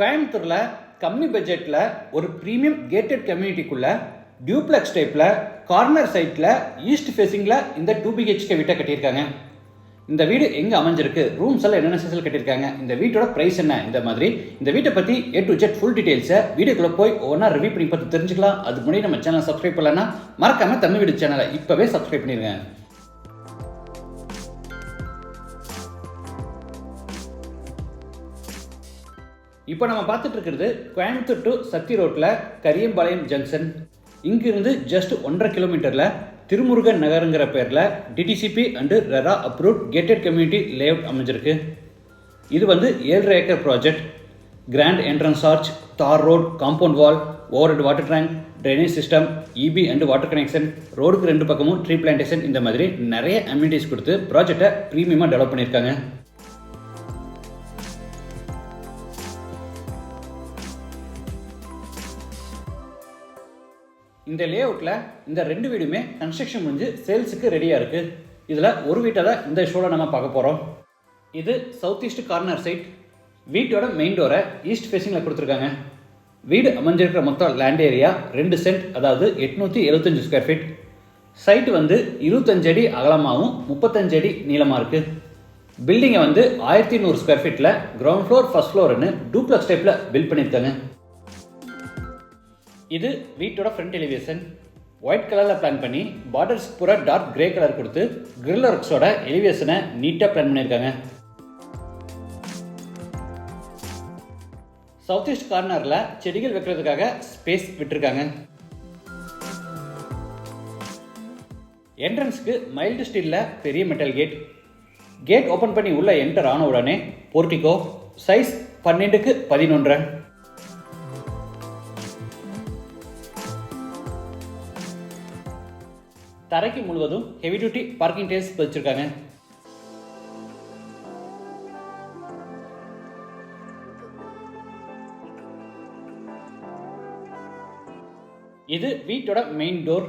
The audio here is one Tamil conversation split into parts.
கோயம்புத்தூரில் கம்மி பட்ஜெட்டில் ஒரு ப்ரீமியம் கேட்டட் கம்யூனிட்டிக்குள்ள டியூப்ளெக்ஸ் டைப்பில் கார்னர் சைட்டில் ஈஸ்ட் ஃபேஸிங்கில் இந்த டூ பிஹெச்கே வீட்டை கட்டியிருக்காங்க. இந்த வீடு எங்கே அமைஞ்சிருக்கு? ரூம்ஸ் எல்லாம் என்னென்ன சைஸில் கட்டியிருக்காங்க? இந்த வீட்டோட ப்ரைஸ் என்ன? இந்த மாதிரி. இந்த வீட்டை பற்றி ஏ டு ஜெட் ஃபுல் டீட்டெயில்ஸை வீடியோக்குள்ளே போய் ஒவ்வொன்றா ரிவ்யூ பண்ணி பார்த்து தெரிஞ்சுக்கலாம். அதுக்கு முன்னாடி நம்ம சேனல் சப்ஸ்கிரைப் பண்ணலன்னா மறக்காமல் தமிழ் வீடு சேனலை இப்போவே சப்ஸ்கிரைப் பண்ணிடுங்க இப்போ நம்ம பார்த்துட்டு இருக்கிறது கோயம்புத்தூர் டு சக்தி ரோட்டில் கரியம்பாளையம் ஜங்ஷன் இங்கிருந்து ஜஸ்ட் ஒன்றரை கிலோமீட்டரில் திருமுருகன் நகருங்கிற பேரில் DTCP and RERA approved gated community layout அமைஞ்சிருக்கு. இது வந்து ஏழரை acre project grand entrance arch tar road compound wall overhead water tank drainage system EB and water connection ரோடுக்கு ரெண்டு பக்கமும் ட்ரீ பிளான்டேஷன் இந்த மாதிரி நிறைய அம்யூனிட்டிஸ் கொடுத்து ப்ராஜெக்டை ப்ரீமியமாக டெவலப் பண்ணியிருக்காங்க. இந்த லேஅவுட்டில் இந்த ரெண்டு வீடுமே கன்ஸ்ட்ரக்ஷன் முடிஞ்சு சேல்ஸுக்கு ரெடியாக இருக்குது இதில் ஒரு வீட்டை தான் இந்த ஷோவில் நம்ம பார்க்க போகிறோம் இது சவுத் ஈஸ்ட் கார்னர் சைட் வீட்டோட மெயின் டோரை ஈஸ்ட் ஃபேஸிங்கில் கொடுத்துருக்காங்க. வீடு அமைஞ்சிருக்கிற மொத்தம் லேண்ட் ஏரியா ரெண்டு சென்ட் அதாவது எட்நூற்றி எழுபத்தஞ்சு ஸ்கொயர் ஃபீட் சைட் வந்து இருபத்தஞ்சு அடி அகலமாகவும் முப்பத்தஞ்சு அடி நீளமாக இருக்குது பில்டிங்கை வந்து ஆயிரத்தி நூறு ஸ்கொயர் ஃபீட்டில் கிரவுண்ட் ஃப்ளோர் ஃபர்ஸ்ட் ஃப்ளோர்னு டூப்ளக்ஸ் டைப்பில் பில்ட் பண்ணியிருக்காங்க. இது வீட்டோட ஃப்ரண்ட் எலிவேஷன் ஒயிட் கலரில் பிளான் பண்ணி பார்டர்ஸ் பூரா டார்க் கிரே கலர் கொடுத்து கிரில் ஒர்க்ஸோட எலிவேஷனை நீட்டாக பிளான் பண்ணியிருக்காங்க. சவுத் ஈஸ்ட் கார்னரில் செடிகள் வைக்கிறதுக்காக ஸ்பேஸ் விட்டுருக்காங்க. என்ட்ரன்ஸ்க்கு மைல்டு ஸ்டீலில் பெரிய மெட்டல் கேட் கேட் ஓப்பன் பண்ணி உள்ள என்டர் ஆன உடனே போர்ட்டிகோ சைஸ் பன்னெண்டுக்கு பதினொன்று தரைக்கு முழுவதும் ஹெவி டியூட்டி பார்க்கிங் டேஸ் பதிச்சிருக்காங்க இது வீட்டோட main door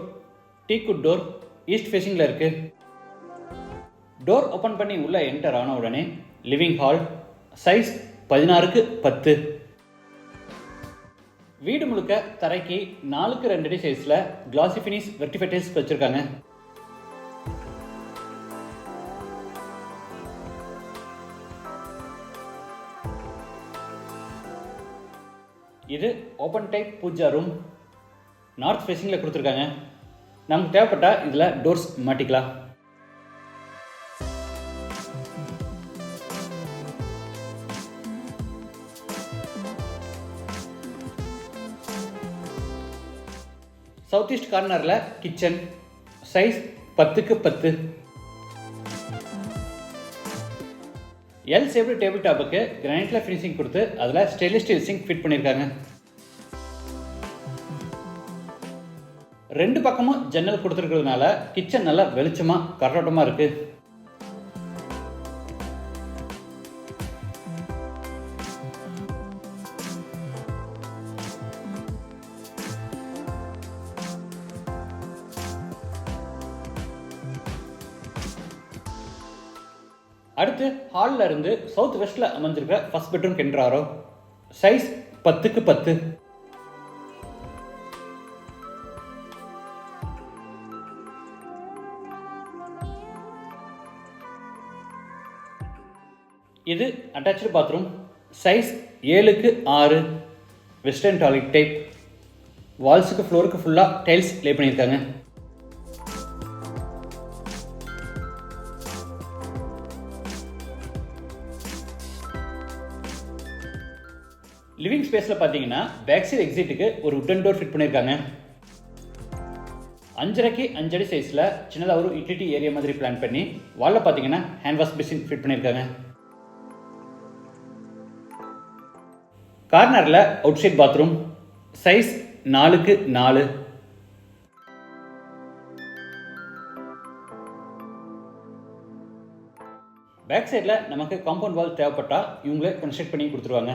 teak wood door east ஃபேஸிங்கில் இருக்கு. டோர் ஓப்பன் பண்ணி உள்ள என்டர் ஆன உடனே லிவிங் ஹால் சைஸ் பதினாறுக்கு பத்து. வீடு முழுக்க தரைக்கு நாலுக்கு ரெண்டு அடி சைஸில் கிளாசி ஃபினிஷ் வெர்டிஃபைடைல்ஸ் வச்சுருக்காங்க. இது open type pooja room north ஃபேஸிங்கில் கொடுத்துருக்காங்க. நமக்கு தேவைப்பட்டால் இதில் டோர்ஸ் மாட்டிக்கலாம். சவுத் ஈஸ்ட் கார்னரில் கிச்சன் சைஸ் பத்துக்கு பத்து. எல் சேப்டு டேபிள் டாப்புக்கு கிரானைட்டில் ஃபினிஷிங் கொடுத்து அதில் ஸ்டெயின்லெஸ் ஸ்டீல் சிங்க் ஃபிட் பண்ணியிருக்காங்க. ரெண்டு பக்கமும் ஜன்னல் கொடுத்துருக்கிறதுனால கிச்சன் நல்லா வெளிச்சமாக கரோட்டமாக இருக்குது அடுத்து ஹாலில் இருந்து சவுத் வெஸ்ட்டில் அமைஞ்சிருக்கிற ஃபர்ஸ்ட் பெட்ரூம் கென்றாரோ சைஸ் பத்துக்கு பத்து. இது அட்டாச்சு பாத்ரூம் சைஸ் ஏழுக்கு ஆறு. வெஸ்டர்ன் டாய்லெட் டைப் வால்ஸுக்கு ஃப்ளோருக்கு ஃபுல்லாக டைல்ஸ் லே பண்ணியிருக்காங்க. லிவிங் ஸ்பேஸில் பார்த்தீங்கன்னா பேக் சைடு எக்ஸிட்டுக்கு ஒரு உட்டன் டோர் ஃபிட் பண்ணியிருக்காங்க அஞ்சரைக்கு அஞ்சடி சைஸில் சின்னதாக ஒரு இட்டிட்டி ஏரியா மாதிரி பிளான் பண்ணி வாலில் பார்த்தீங்கன்னா ஹேண்ட் வாஷ் மிஷின் ஃபிட் பண்ணியிருக்காங்க கார்னரில் அவுட் சைட் பாத்ரூம் சைஸ் நாலுக்கு நாலு. பேக் சைடில் நமக்கு காம்பவுண்ட் வால் தேவைப்பட்டால் இவங்களே கன்ஸ்ட்ரக்ட் பண்ணி கொடுத்துருவாங்க.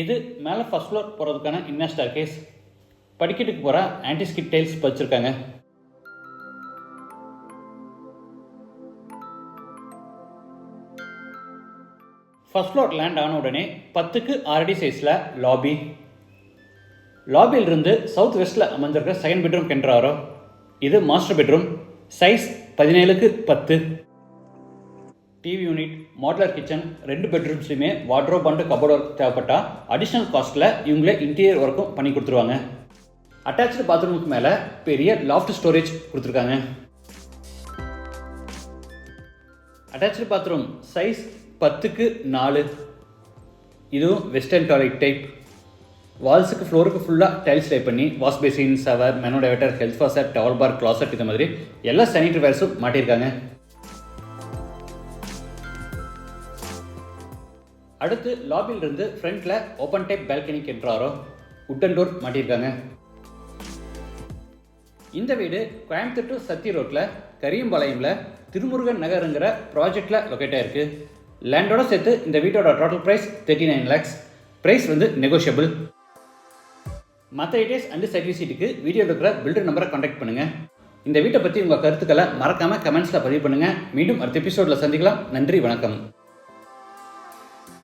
இது மேலே ஃபஸ்ட் ஃப்ளோர் போகிறதுக்கான இன்னர் கேஸ் படிக்கட்டுக்கு போகிற ஆன்டிஸ்கிட் டைல்ஸ் வச்சுருக்காங்க. ஃபஸ்ட் ஃப்ளோர் லேண்ட் ஆன உடனே பத்துக்கு ஆறடி சைஸில் லாபி லாபியிலிருந்து சவுத் வெஸ்ட்டில் அமைஞ்சிருக்க செகண்ட் பெட்ரூம் கென்றாரோ இது மாஸ்டர் பெட்ரூம் சைஸ் பதினேழுக்கு பத்து. டிவி யூனிட் மாடலர் கிச்சன் ரெண்டு பெட்ரூம்ஸ்லையுமே வாட்ரோப் அண்டு கபோர்ட் ஒர்க் தேவைப்பட்டால் அடிஷ்னல் காஸ்ட்டில் இவங்களே இன்டீரியர் ஒர்க்கும் பண்ணி கொடுத்துருவாங்க. அட்டாச்சு பாத்ரூமுக்கு மேலே பெரிய லாஃப்ட் ஸ்டோரேஜ் கொடுத்துருக்காங்க. அட்டாச்சு பாத்ரூம் சைஸ் பத்துக்கு நாலு. இதுவும் வெஸ்டர்ன் டாய்லெட் டைப் வால்ஸுக்கு ஃப்ளோருக்கு ஃபுல்லாக டைல்ஸ் டைப் பண்ணி wash basin shower mono diverter health faucet towel bar closet இந்த மாதிரி எல்லா சானிட்டரி வேர்ஸும் மாட்டியிருக்காங்க. அடுத்து லாபியில் இருந்து ஃப்ரண்ட்டில் ஓப்பன் டைப் பால்கனிக்கு என்றாரோ உட்டன் டோர் மாட்டியிருக்காங்க. இந்த வீடு கோயம்புத்தூர் டு சத்தி ரோட்டில் கரியம்பாளையமில் திருமுருகன் நகருங்கிற ப்ராஜெக்டில் லொக்கேட் ஆயிருக்கு. லேண்டோட சேர்த்து இந்த வீட்டோட total price thirty nine lakhs price வந்து நெகோஷியபிள் மற்ற டீடைல்ஸ் அண்ட் விசிட்டுக்கு வீடியோ இருக்கிற பில்டர் நம்பரை காண்டாக்ட் பண்ணுங்கள் இந்த வீட்டை பற்றி உங்கள் கருத்துக்களை மறக்காமல் கமெண்ட்ஸில் பதிவு பண்ணுங்கள் மீண்டும் அடுத்த எபிசோடில் சந்திக்கலாம். நன்றி வணக்கம்.